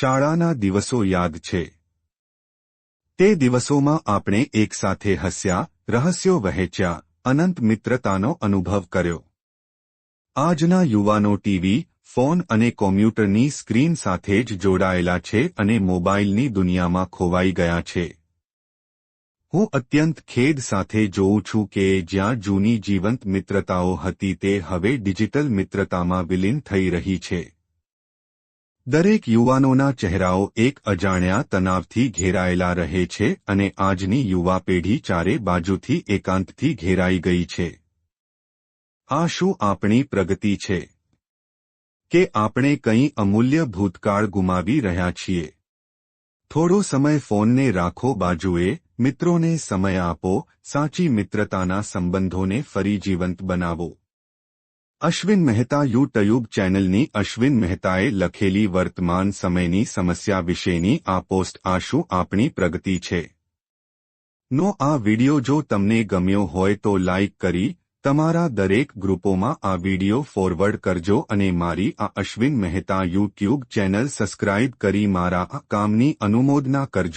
શાળાના દિવસો યાદ છે. તે દિવસોમાં આપણે એકસાથે હસ્યા, રહસ્યો વહેંચ્યા, અનંત મિત્રતાનો અનુભવ કર્યો. આજના યુવાનો ટીવી, ફોન અને કોમ્પ્યુટરની સ્ક્રીન સાથે જ જોડાયેલા છે અને મોબાઈલની દુનિયામાં ખોવાઈ ગયા છે. હું અત્યંત ખેદ સાથે જોઉં છું કે જ્યાં જૂની જીવંત મિત્રતાઓ હતી તે હવે ડિજિટલ મિત્રતામાં વિલીન થઈ રહી છે. દરેક યુવાનોના ચહેરાઓ એક અજાણ્યા તણાવથી ઘેરાયેલા રહે છે અને આજની યુવા પેઢી ચારે બાજુથી એકાંતથી ઘેરાઈ ગઈ છે. આ શું આપણી પ્રગતિ છે? કે આપણે કંઈ અમૂલ્ય ભૂતકાળ ગુમાવી રહ્યા છીએ? થોડો સમય ફોનને રાખો બાજુએ, મિત્રોને સમય આપો, સાચી મિત્રતાના સંબંધોને ફરી જીવંત બનાવો. અશ્વિન મહેતા યુટ્યુબ ચેનલની અશ્વિન મહેતાએ લખેલી વર્તમાન સમયની સમસ્યા વિશેની આ પોસ્ટ આ શું આપણી પ્રગતિ છે. નો આ વિડિયો જો તમને ગમ્યો હોય તો લાઇક કરી તમારા દરેક ગ્રુપોમાં આ વિડિયો ફોરવર્ડ કરજો અને મારી આ Ashwin Mehta YouTube channel subscribe કરી મારા આ કામની અનુમોદના કરજો.